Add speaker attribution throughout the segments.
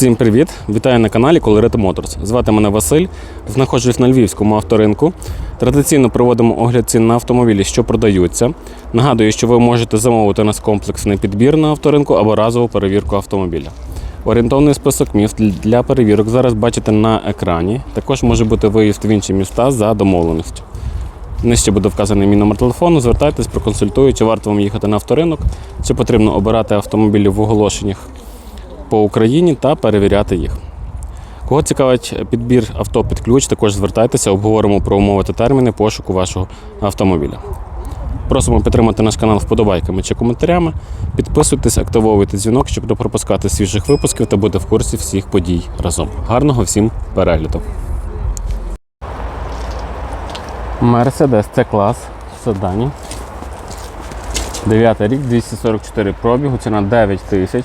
Speaker 1: Всім привіт! Вітаю на каналі Colorito Motors. Звати мене Василь. Знаходжусь на львівському авторинку. Традиційно проводимо огляд цін на автомобілі, що продаються. Нагадую, що ви можете замовити у нас комплексний підбір на авторинку або разову перевірку автомобіля. Орієнтовний список міст для перевірок зараз бачите на екрані. Також може бути виїзд в інші міста за домовленістю. Нижче буде вказаний мій номер телефону. Звертайтесь, проконсультую, чи варто вам їхати на авторинок, чи потрібно обирати автомобілі в оголошеннях по Україні та перевіряти їх. Кого цікавить підбір авто під ключ, також звертайтеся, обговоримо про умови та терміни пошуку вашого автомобіля. Просимо підтримати наш канал вподобайками чи коментарями. Підписуйтесь, активовуйте дзвінок, щоб не пропускати свіжих випусків та бути в курсі всіх подій разом. Гарного всім перегляду! Мерседес це клас в седані. 9 рік, 244 пробігу, ціна 9 тисяч.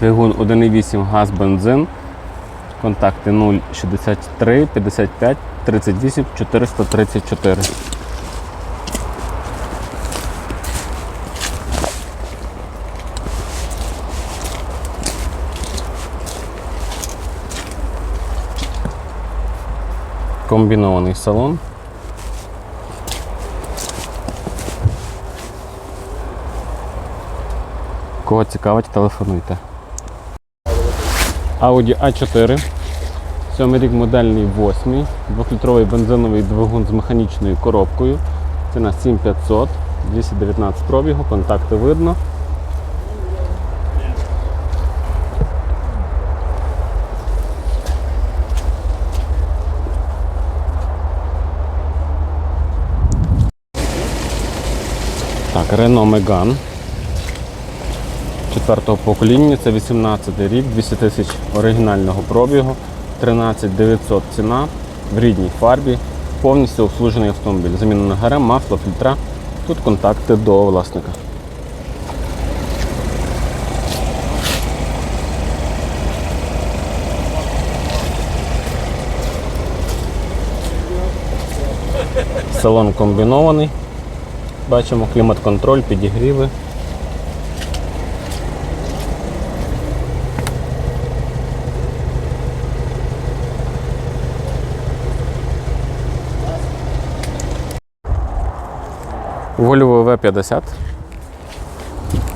Speaker 1: Двигун 1,8 газ бензин. Контакти 063 55 38 434. Комбінований салон. Кого цікавить, телефонуйте. Audi A4. Сьомий рік модельний 8. Двохлітровий бензиновий двигун з механічною коробкою. Ціна 7500, 219 пробігу, контакти видно. Renault Megane четвертого покоління, це 18 рік, 200 тисяч оригінального пробігу, 13 900 ціна в рідній фарбі, повністю обслужений автомобіль. Замінено ГРМ, масло, фільтра. Тут контакти до власника. Салон комбінований. Бачимо клімат-контроль, підігріви. Volvo V50.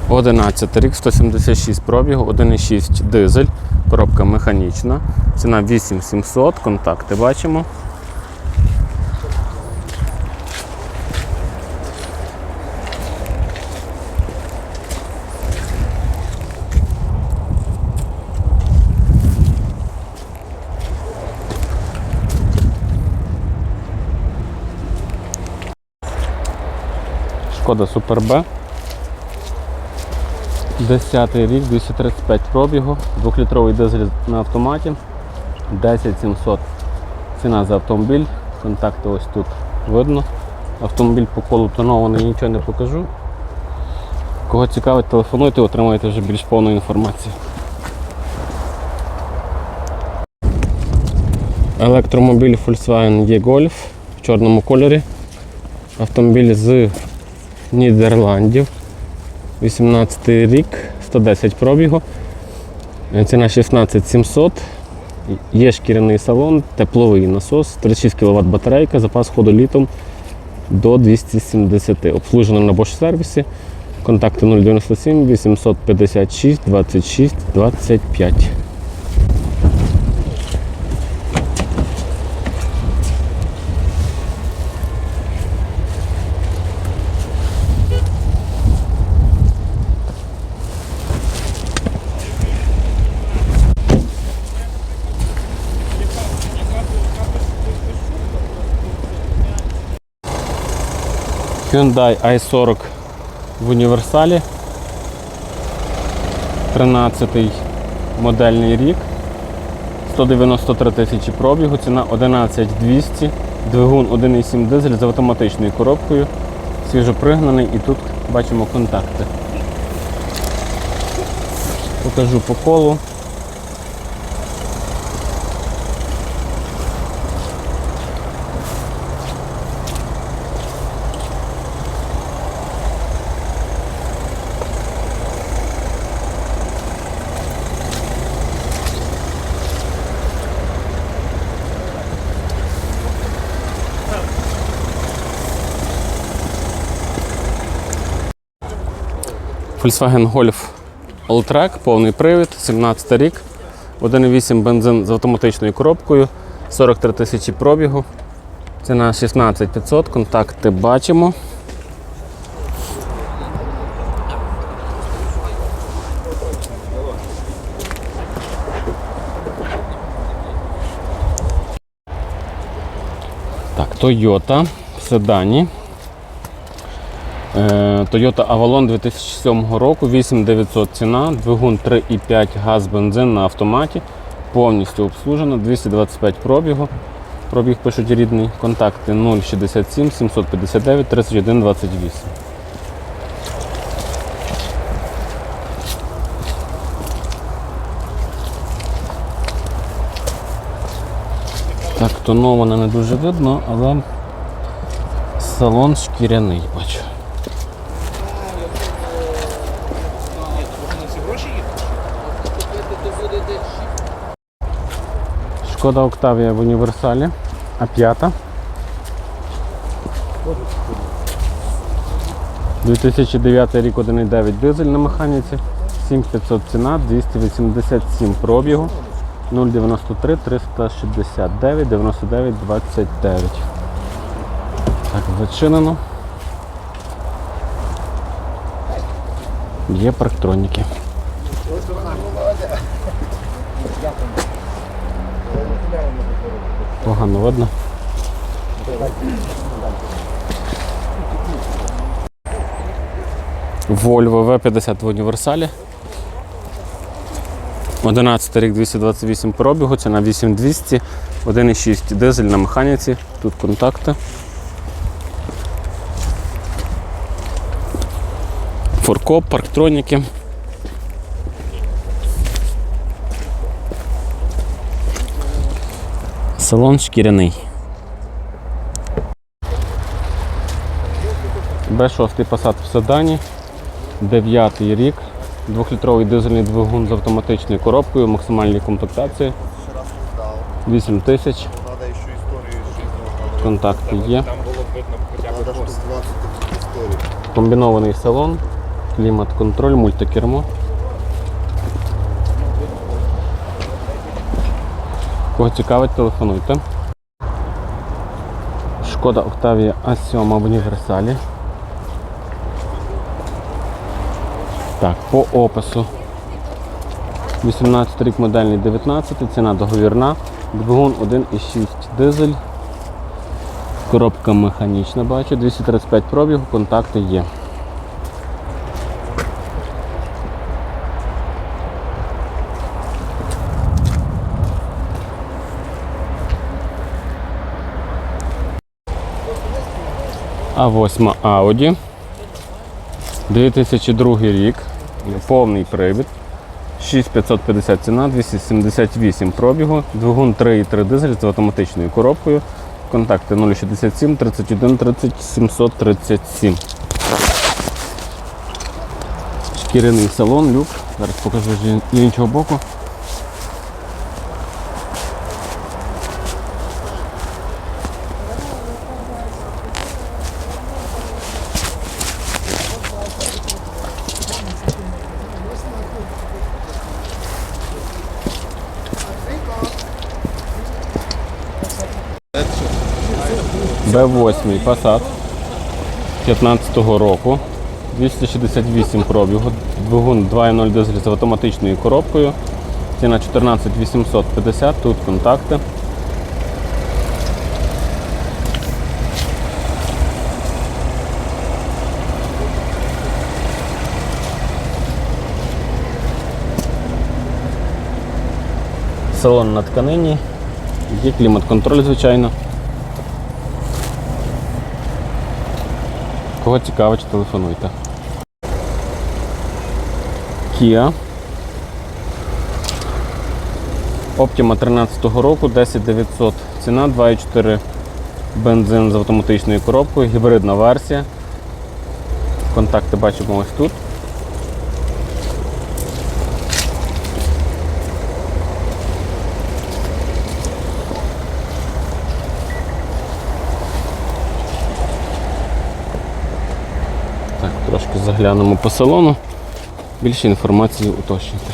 Speaker 1: 11 рік, 176 пробігу, 1,6 дизель, коробка механічна. Ціна 8700, контакти бачимо. Шкода Супер Б. 10 рік, 235 пробігу, 2-літровий дизель на автоматі, 10700 ціна за автомобіль, контакти ось тут видно. Автомобіль по колу тонований, нічого не покажу. Кого цікавить, телефонуйте, отримаєте вже більш повну інформацію. Електромобіль Volkswagen E-Golf в чорному кольорі. Автомобіль з Нідерландів. 18 рік, 110 пробігу. Ціна 16700. Є шкіряний салон, тепловий насос, 36 кВт батарейка, запас ходу літом до 270. Обслужено на Bosch сервісі. Контакти 097 856 26 25. Hyundai i40 в універсалі. 13 модельний рік. 193 тисячі пробігу, ціна 11200, двигун 1,7 дизель з автоматичною коробкою, свіжопригнаний і тут бачимо контакти. Покажу по колу. Volkswagen Golf Alltrack, повний привід, 17 рік, 1,8 бензин з автоматичною коробкою, 43 тисячі пробігу. Ціна 16 500, контакти бачимо. Так, Toyota в седані. Е, Toyota Avalon 2007 року, 8900 ціна, двигун 3,5 газ бензин на автоматі, повністю обслужено, 225 пробігу. Пробіг пишуть рідний. Контакти 067 759 31 28. Так, тонована не дуже видно, але салон шкіряний бачу. Шкода Октавія в універсалі. А п'ята. 2009 рік 1,9 дизель на механіці, 7500 ціна, 287 пробігу, 093 369 99 29. Так, зачинено. Є парктроніки. Погано видно. Volvo V50 в універсалі. 11 рік 228 пробігу, ціна 8200, 1,6 дизель на механіці, тут контакти. Форкоп, парктроніки. Салон шкіряний. Б6 Passat в седані, 9 рік, 2-літровий дизельний двигун з автоматичною коробкою, максимальній комплектації, 8 тисяч, контакти є.
Speaker 2: Там було б видно хоча б
Speaker 3: Надо штук
Speaker 2: пост.
Speaker 3: 20 таких историй.
Speaker 1: Комбінований салон, клімат-контроль, мультикермо. Кого цікавить, телефонуйте. Шкода Octavia A7 в універсалі. Так, по опису. 18 рік модельний 19, ціна договірна, двигун 1,6 дизель. Коробка механічна, бачу, 235 пробігу, контакти є. А 8 Audi. 2002 рік. Повний привід. 6550 ціна, 278 пробігу, двигун 3,3 дизель з автоматичною коробкою. Контакти 067 31 30 737. Шкіряний салон, люк. Зараз покажу з іншого боку. Б8 Passat 15-го року. 268 пробігу, двигун 2.0 дизель з автоматичною коробкою. Ціна 14 850, тут контакти. Салон на тканині, є клімат-контроль, звичайно. Кого цікавить, телефонуйте. Kia. Optima 13-го року, 10900 ціна, 2,4 бензин з автоматичною коробкою, гібридна версія. Контакти бачимо ось тут. Так, трошки заглянемо по салону. Більше інформації уточнюйте.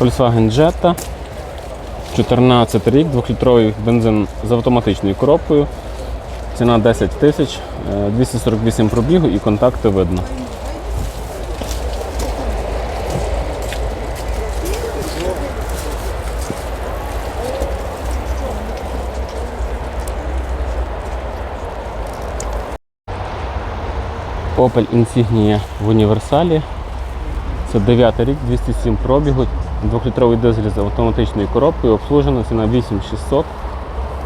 Speaker 1: Volkswagen Jetta. 14 рік, 2-літровий бензин з автоматичною коробкою. Ціна 10 тисяч, е, 248 пробігу і контакти видно. Opel Insignia в універсалі. Це 9 рік, 207 пробігу, 2-літровий дизель з автоматичною коробкою, обслужена ціна 8600.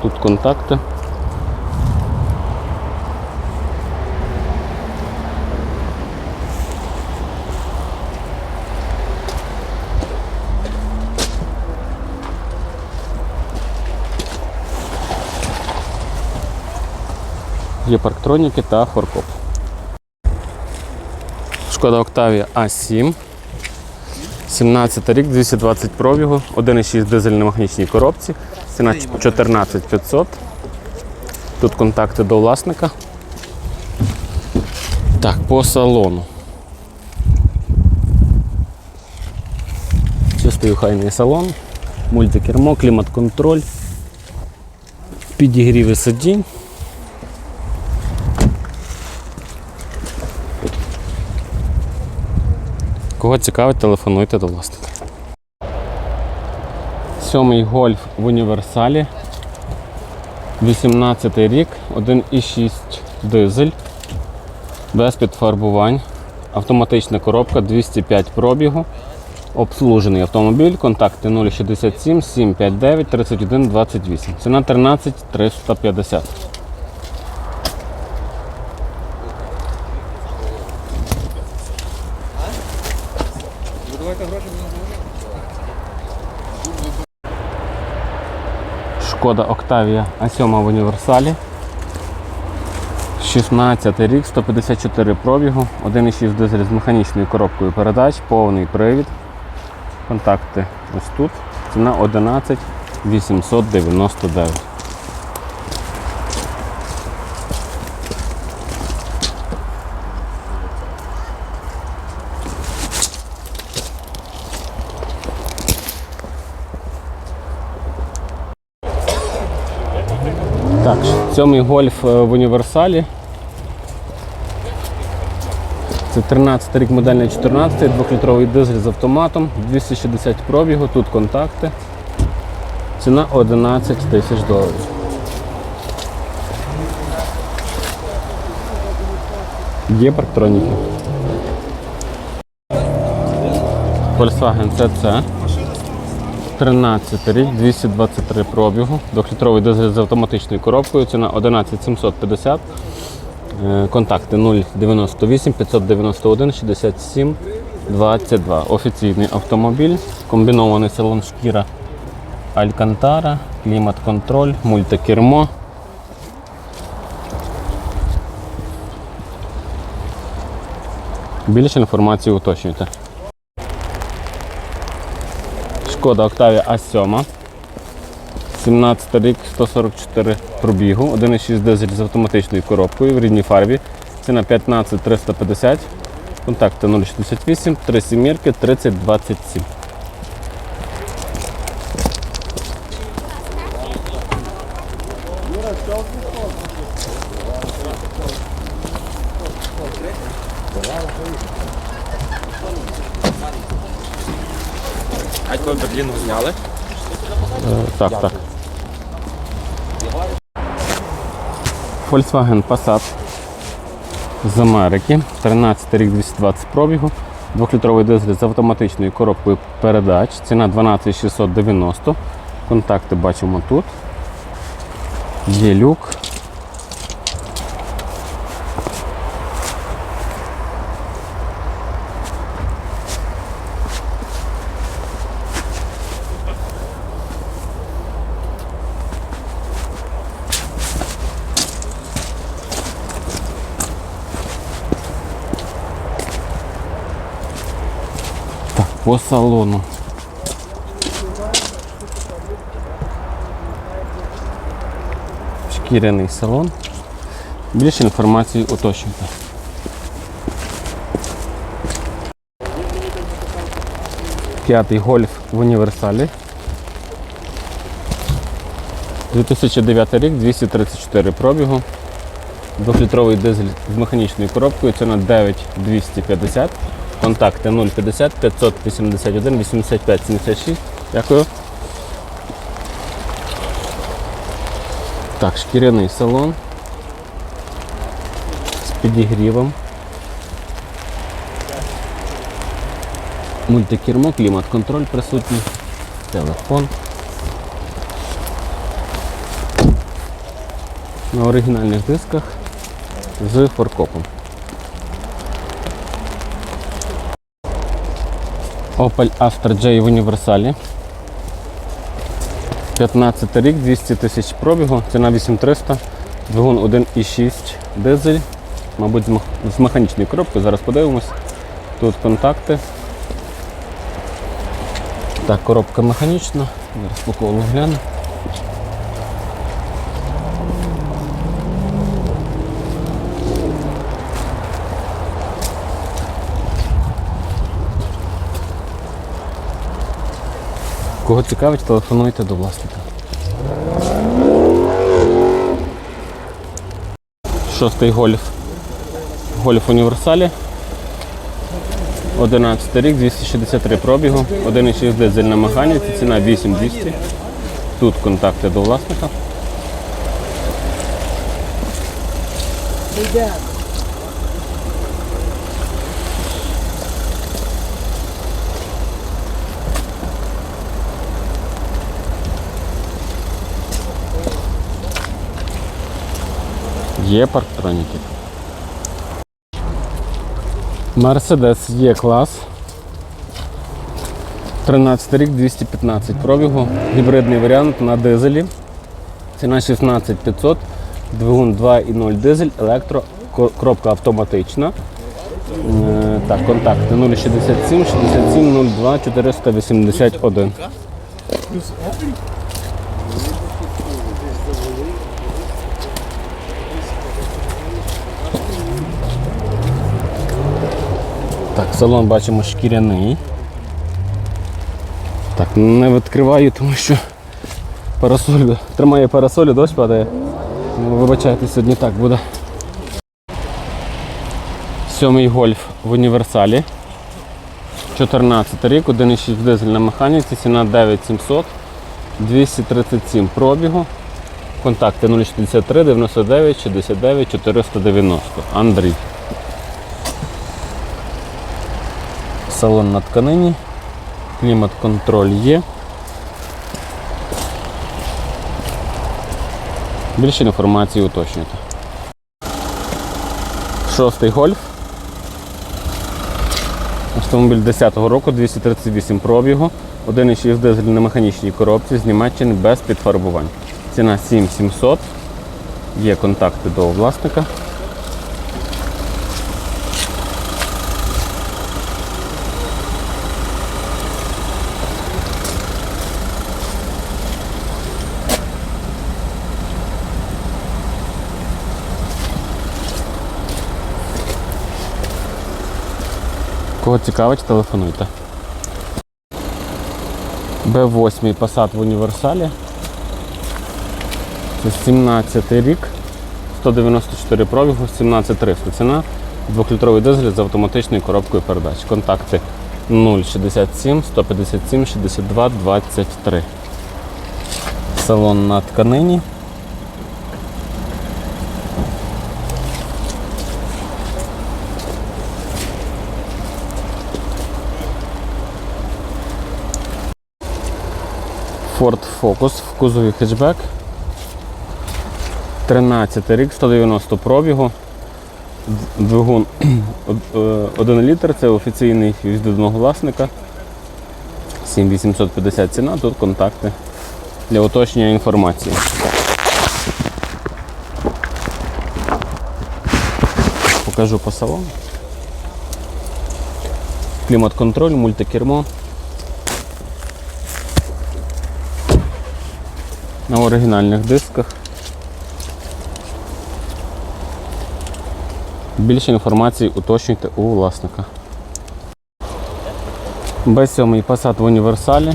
Speaker 1: Тут контакти. Є парктроніки та форкоп. Шкода Octavia A7. 17 рік, 220 пробігу, 1,6 дизель на механічній коробці. Ціна 14500. Тут контакти до власника. Так, по салону. Чистий охайний салон, мультикермо, клімат-контроль, підігріви сидінь. Кого цікавить, телефонуйте до власника. Сьомий гольф в універсалі. 18 рік, 1,6 дизель, без підфарбувань, автоматична коробка 205 пробігу, обслужений автомобіль, контакти 067 759 31 28. Ціна 13 350. Шкода Octavia А7 в універсалі. 16 рік, 154 пробігу, 1,6 дизель з механічною коробкою передач, повний привід. Контакти ось тут. Ціна 11 899. Так, сьомий гольф е, в універсалі. Це 13 рік модельний 14, 2-літровий дизель з автоматом, 260 пробігу, тут контакти. Ціна 11 тисяч доларів. Є парктроніки. Volkswagen CC. 13 рік, 223 пробігу, 2-літровий дизель з автоматичною коробкою, ціна 11 750. Е, Контакти 098 591 67 22. Офіційний автомобіль, комбінований салон шкіра Алькантара, клімат-контроль, мультикермо. Більше інформації уточнюйте. Шкода Октавія А7. 17 рік, 144 пробігу, 1,6 дизель з автоматичною коробкою в рідній фарбі. Ціна 15 350. Контакти 068 3 сімірки 3027.
Speaker 2: А коли Берлін зняли?
Speaker 1: Е, Так, так. Volkswagen Passat з Америки. 13 рік 220 пробігу. 2-літровий дизель з автоматичною коробкою передач. Ціна 12690. Контакти бачимо тут. Є люк. По салону. Шкіряний салон. Більше інформації уточнюйте. П'ятий гольф в універсалі. 2009 рік, 234 пробігу. Двохлітровий дизель з механічною коробкою, ціна 9250. Контакти 050 581 85 76. Дякую. Так, шкіряний салон з підігрівом. Мультикермо, клімат-контроль присутній, телефон. На оригінальних дисках з форкопом. Opel Astra J в універсалі. 15 рік, 200 тисяч пробігу, ціна 8300, двигун 1,6 дизель, мабуть, з механічної коробки, зараз подивимось. Тут контакти. Так, коробка механічна, зараз по колу гляну. Кого цікавить, телефонуйте до власника. Шостий гольф. Гольф універсалі. 11 рік, 263 пробігу, 1,6 дизель на механіці, ціна 8200. Тут контакти до власника. Є парктроніки. Мерседес є клас. 13 рік, 215 пробігу. Гібридний варіант на дизелі. Ціна 16500. Двигун 2,0 дизель, електро, ко- коробка автоматична. Е, Так, контакти 067 67 02 481. Так, салон бачимо шкіряний. Так, не відкриваю, тому що парасоль тримає парасоль, дощ падає. Ну, Вибачайте, сьогодні так буде. Сьомий гольф в універсалі. 14 рік, 1,6 дизель на механіці, ціна 9700, 237 пробігу. Контакти 063 99 69 490. Андрій. Салон на тканині. Клімат-контроль є. Більше інформації уточнюйте. Шостий гольф. Автомобіль 10-го року, 238 пробігу, 1,6 дизель на механічній коробці з Німеччини без підфарбувань. Ціна 7700. Є контакти до власника. Кого цікавить, телефонуйте. Б8 Passat в універсалі. Це 17 рік, 194 пробігу, 17300 ціна. Двохлітровий дизель з автоматичною коробкою передач. Контакти 067 157 62 23. Салон на тканині. Ford Focus в кузові хетчбек. 13 рік, 190 пробігу. Двигун 1 літр, це офіційний від одного власника. 7850 ціна, тут контакти для уточнення інформації. Покажу по салону. Клімат-контроль, мультикермо. На оригінальних дисках. Більше інформації уточнюйте у власника. Б7 Passat в універсалі.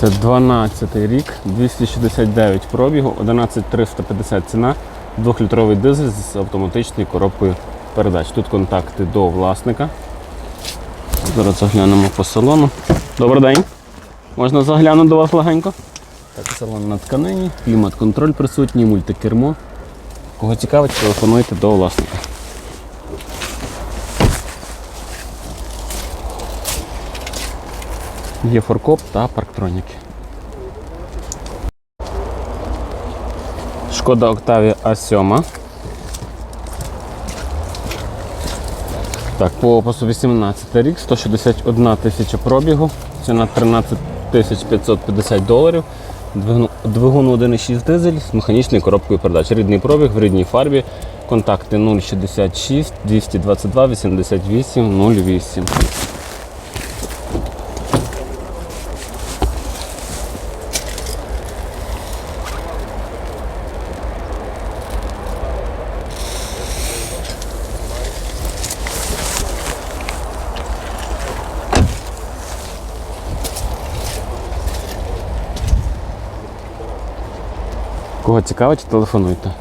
Speaker 1: Це 12 рік, 269 пробігу, 11350 ціна, 2-літровий дизель з автоматичною коробкою передач. Тут контакти до власника. Зараз заглянемо по салону. Добрий день. Можна заглянути до вас легенько? Так, салон на тканині, клімат-контроль присутній, мультикермо. Кого цікавить, телефонуйте до власника. Є форкоп та парктроніки. Шкода Octavia A7. Так, по опису 18 рік, 161 тисяча пробігу, ціна 13 тисяч 550 доларів. Двигун- Двигун 1,6 дизель з механічною коробкою передач. Рідний пробіг в рідній фарбі. Контакти 066 222 88 08. Кого цікавить, телефонуйте.